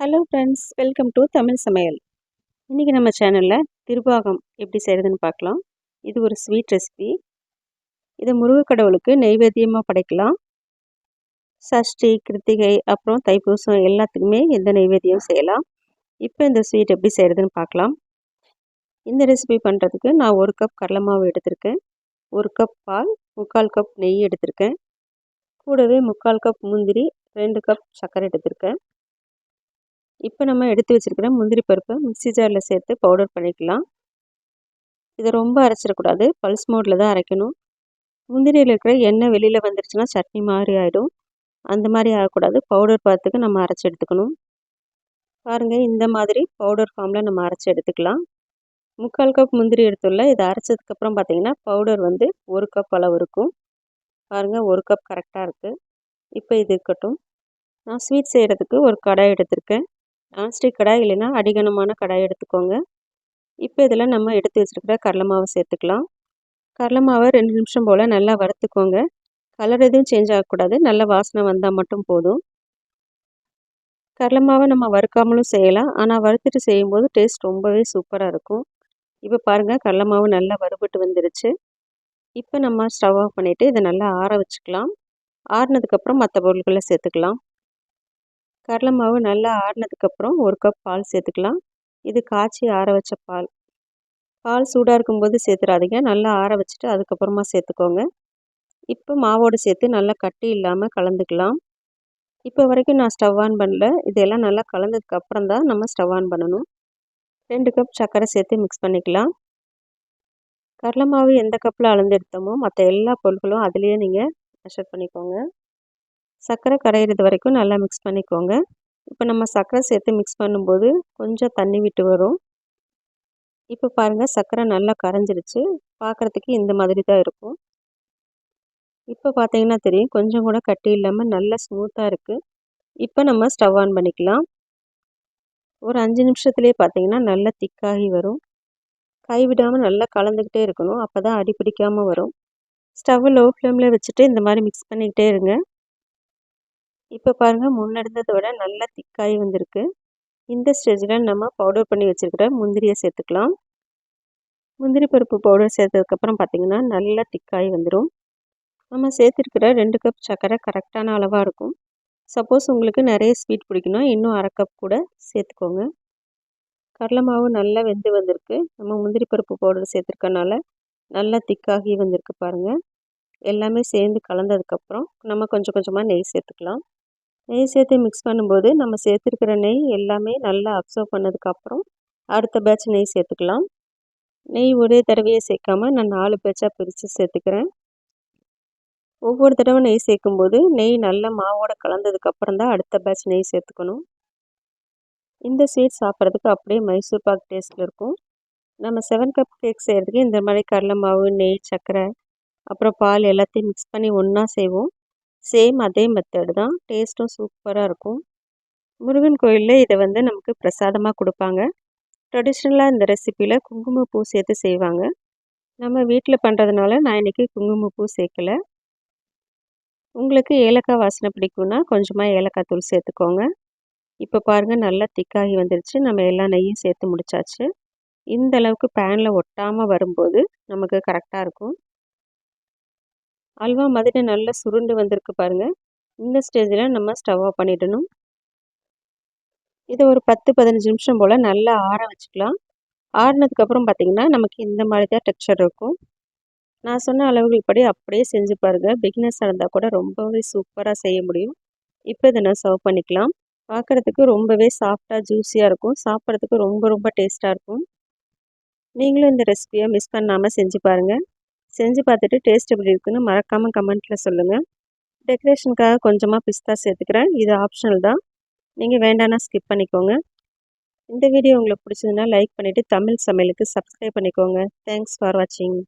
Hello friends welcome to Tamil Samayal இன்றைக்கி நம்ம சேனலில் திருபாகம் எப்படி செய்கிறதுன்னு பார்க்கலாம். இது ஒரு ஸ்வீட் ரெசிபி இதை முருகக்கடவுளுக்கு நெய்வேத்தியமாக படைக்கலாம். சஷ்டி கிருத்திகை அப்புறம் தைப்பூசம் எல்லாத்துக்குமே எந்த நெய்வேத்தியம் செய்யலாம். இப்போ இந்த ஸ்வீட் எப்படி செய்கிறதுன்னு பார்க்கலாம். இந்த ரெசிபி பண்ணுறதுக்கு நான் ஒரு கப் கடலை மாவு எடுத்திருக்கேன். ஒரு கப் பால் முக்கால் கப் நெய் எடுத்திருக்கேன். கூடவே முக்கால் கப் முந்திரி ரெண்டு கப் சர்க்கரை எடுத்திருக்கேன். இப்போ நம்ம எடுத்து வச்சுருக்கிற முந்திரி பருப்பை மிக்சி ஜாரில் சேர்த்து பவுடர் பண்ணிக்கலாம். இதை ரொம்ப அரைச்சிடக்கூடாது. பல்ஸ் மோடில் தான் அரைக்கணும். முந்திரியில் இருக்கிற எண்ணெய் வெளியில் வந்துருச்சுன்னா சட்னி மாதிரி ஆகிடும் அந்த மாதிரி ஆகக்கூடாது. பவுடர் பார்த்துக்கு நம்ம அரைச்சி எடுத்துக்கணும். பாருங்கள் இந்த மாதிரி பவுடர் ஃபார்மில் நம்ம அரைச்சி எடுத்துக்கலாம். முக்கால் கப் முந்திரி எடுத்துள்ள. இதை அரைச்சதுக்கப்புறம் பார்த்திங்கன்னா பவுடர் வந்து ஒரு கப் அளவு இருக்கும். பாருங்கள் ஒரு கப் கரெக்டாக இருக்குது இப்போ இது இருக்கட்டும். நான் ஸ்வீட் செய்கிறதுக்கு ஒரு கடாய் எடுத்திருக்கேன். நான்ஸ்டிக் கடாய் இல்லைன்னா அடிகனமான கடாய் எடுத்துக்கோங்க. இப்போ இதில் நம்ம எடுத்து வச்சுருக்கிற கடலை மாவை சேர்த்துக்கலாம். கடலை மாவை ரெண்டு நிமிஷம் போல் நல்லா வறுத்துக்கோங்க. கலர் எதுவும் சேஞ்ச் ஆகக்கூடாது. நல்ல வாசனை வந்தால் மட்டும் போதும். கடலை மாவை நம்ம வறுக்காமலும் செய்யலாம். ஆனால் வறுத்துட்டு செய்யும்போது டேஸ்ட் ரொம்பவே சூப்பராக இருக்கும். இப்போ பாருங்கள் கடலை மாவு நல்லா வறுபட்டு வந்துருச்சு. இப்போ நம்ம ஸ்டவ் ஆஃப் பண்ணிவிட்டு இதை நல்லா ஆற வச்சுக்கலாம். ஆறுனதுக்கப்புறம் மற்ற பொருட்களை சேர்த்துக்கலாம். கடலை மாவு நல்லா ஆடினதுக்கப்புறம் ஒரு கப் பால் சேர்த்துக்கலாம். இது காய்ச்சி ஆற வச்ச பால். பால் சூடாக இருக்கும்போது சேர்த்துறாதீங்க. நல்லா ஆற வச்சுட்டு அதுக்கப்புறமா சேர்த்துக்கோங்க. இப்போ மாவோடு சேர்த்து நல்லா கட்டி இல்லாமல் கலந்துக்கலாம். இப்போ வரைக்கும் நான் ஸ்டவ் ஆன் பண்ணல. இதெல்லாம் நல்லா கலந்ததுக்கு அப்புறம் தான் நம்ம ஸ்டவ் ஆன் பண்ணணும். ரெண்டு கப் சர்க்கரை சேர்த்து மிக்ஸ் பண்ணிக்கலாம். கடலை மாவு எந்த கப்பில் அளந்து எடுத்தோமோ மற்ற எல்லா பொருட்களும் அதுலேயே நீங்கள் மெஷர் பண்ணிக்கோங்க. சர்க்கரை கரையிறது வரைக்கும் நல்லா மிக்ஸ் பண்ணிக்கோங்க. இப்போ நம்ம சர்க்கரை சேர்த்து மிக்ஸ் பண்ணும்போது கொஞ்சம் தண்ணி விட்டு வரும். இப்போ பாருங்கள் சர்க்கரை நல்லா கரைஞ்சிருச்சு. பார்க்குறதுக்கு இந்த மாதிரி தான் இருக்கும். இப்போ பார்த்தீங்கன்னா தெரியும் கொஞ்சம் கூட கட்டி இல்லாமல் நல்லா ஸ்மூத்தாக இருக்குது இப்போ நம்ம ஸ்டவ் ஆன் பண்ணிக்கலாம். ஒரு அஞ்சு நிமிஷத்துலேயே பார்த்தீங்கன்னா நல்லா திக்காகி வரும். கைவிடாமல் நல்லா கலந்துக்கிட்டே இருக்கணும். அப்போ தான் அடி பிடிக்காமல் வரும். ஸ்டவ் லோ ஃப்ளேமில் வச்சுட்டு இந்த மாதிரி மிக்ஸ் பண்ணிக்கிட்டே இருங்க. இப்போ பாருங்கள் முன்னெடுந்ததை விட நல்லா திக்காகி வந்திருக்கு. இந்த ஸ்டேஜில் நம்ம பவுடர் பண்ணி வச்சுருக்கிற முந்திரியை சேர்த்துக்கலாம். முந்திரி பருப்பு பவுடர் சேர்த்ததுக்கப்புறம் பார்த்திங்கன்னா நல்லா திக்காகி வந்துடும் நம்ம சேர்த்துருக்கிற ரெண்டு கப் சர்க்கரை கரெக்டான அளவாக இருக்கும். சப்போஸ் உங்களுக்கு நிறைய ஸ்வீட் பிடிக்கணும் இன்னும் அரை கப் கூட சேர்த்துக்கோங்க. கடலை மாவு நல்லா வெந்து வந்திருக்கு. நம்ம முந்திரி பருப்பு பவுடர் சேர்த்துருக்கனால நல்லா திக்காகி வந்திருக்கு பாருங்கள் எல்லாமே சேர்ந்து கலந்ததுக்கப்புறம் நம்ம கொஞ்சம் கொஞ்சமாக நெய் சேர்த்துக்கலாம். நெய் சேர்த்து மிக்ஸ் பண்ணும்போது நம்ம சேர்த்துருக்கிற நெய் எல்லாமே நல்லா அப்சர்வ் பண்ணதுக்கப்புறம் அடுத்த பேட்ச் நெய் சேர்த்துக்கலாம். நெய் ஒரே தடவையே சேர்க்காம நான் நாலு பேட்சாக பிரித்து சேர்த்துக்கிறேன். ஒவ்வொரு தடவை நெய் சேர்க்கும்போது நெய் நல்லா மாவோட கலந்ததுக்கப்புறம் தான் அடுத்த பேட்ச் நெய் சேர்த்துக்கணும். இந்த ஸ்வீட் சாப்பிட்றதுக்கு அப்படியே மைசூர் பாக் டேஸ்ட்டில் இருக்கும். நம்ம செவன் கப் கேக் செய்கிறதுக்கு இந்த மாதிரி கடலை மாவு நெய் சர்க்கரை அப்புறம் பால் எல்லாத்தையும் மிக்ஸ் பண்ணி ஒன்றா செய்வோம். சேம் அதே மெத்தடு தான். டேஸ்ட்டும் சூப்பராக இருக்கும். முருகன் கோயிலில் இதை வந்து நமக்கு பிரசாதமாக கொடுப்பாங்க. ட்ரெடிஷ்னலாக இந்த ரெசிப்பியில் குங்குமப்பூ சேர்த்து செய்வாங்க. நம்ம வீட்டில் பண்ணுறதுனால நான் இன்றைக்கி குங்குமப்பூ சேர்க்கலை. உங்களுக்கு ஏலக்காய் வாசனை பிடிக்கும்னா கொஞ்சமாக ஏலக்காய் தூள் சேர்த்துக்கோங்க. இப்போ பாருங்கள் நல்லா திக்காகி வந்துருச்சு. நம்ம எல்லா நெய்யும் சேர்த்து முடிச்சாச்சு. இந்த அளவுக்கு பேனில் ஒட்டாமல் வரும்போது நமக்கு கரெக்டாக இருக்கும். அல்வா மாதிரி நல்லா சுருண்டு வந்திருக்கு பாருங்கள் இந்த ஸ்டேஜில் நம்ம ஸ்டவ் ஆஃப் பண்ணிடணும். இதை ஒரு பத்து பதினஞ்சு நிமிஷம் போல் நல்லா ஆற வச்சுக்கலாம். ஆறினதுக்கப்புறம் பார்த்திங்கன்னா நமக்கு இந்த மாதிரி தான் டெக்ஸ்சர் இருக்கும். நான் சொன்ன அளவுகள் படி அப்படியே செஞ்சு பாருங்கள் பிக்னஸாக இருந்தால் கூட ரொம்பவே சூப்பராக செய்ய முடியும். இப்போ இதை நான் சர்வ் பண்ணிக்கலாம். பார்க்குறதுக்கு ரொம்பவே சாஃப்டாக ஜூஸியாக இருக்கும். சாப்பிட்றதுக்கு ரொம்ப ரொம்ப டேஸ்ட்டாக இருக்கும். நீங்களும் இந்த ரெசிபியை மிஸ் பண்ணாமல் செஞ்சு பாருங்கள் செஞ்சு பார்த்துட்டு டேஸ்ட் எப்படி இருக்குன்னு மறக்காமல் கமெண்ட்டில் சொல்லுங்கள் டெக்கரேஷனுக்காக கொஞ்சமாக பிஸ்தா சேர்த்துக்கிறேன். இது ஆப்ஷனல் தான். நீங்கள் வேண்டானா ஸ்கிப் பண்ணிக்கோங்க. இந்த வீடியோ உங்களுக்கு பிடிச்சதுன்னா லைக் பண்ணிவிட்டு தமிழ் சமையலுக்கு சப்ஸ்கிரைப் பண்ணிக்கோங்க. தேங்க்ஸ் ஃபார் வாட்சிங்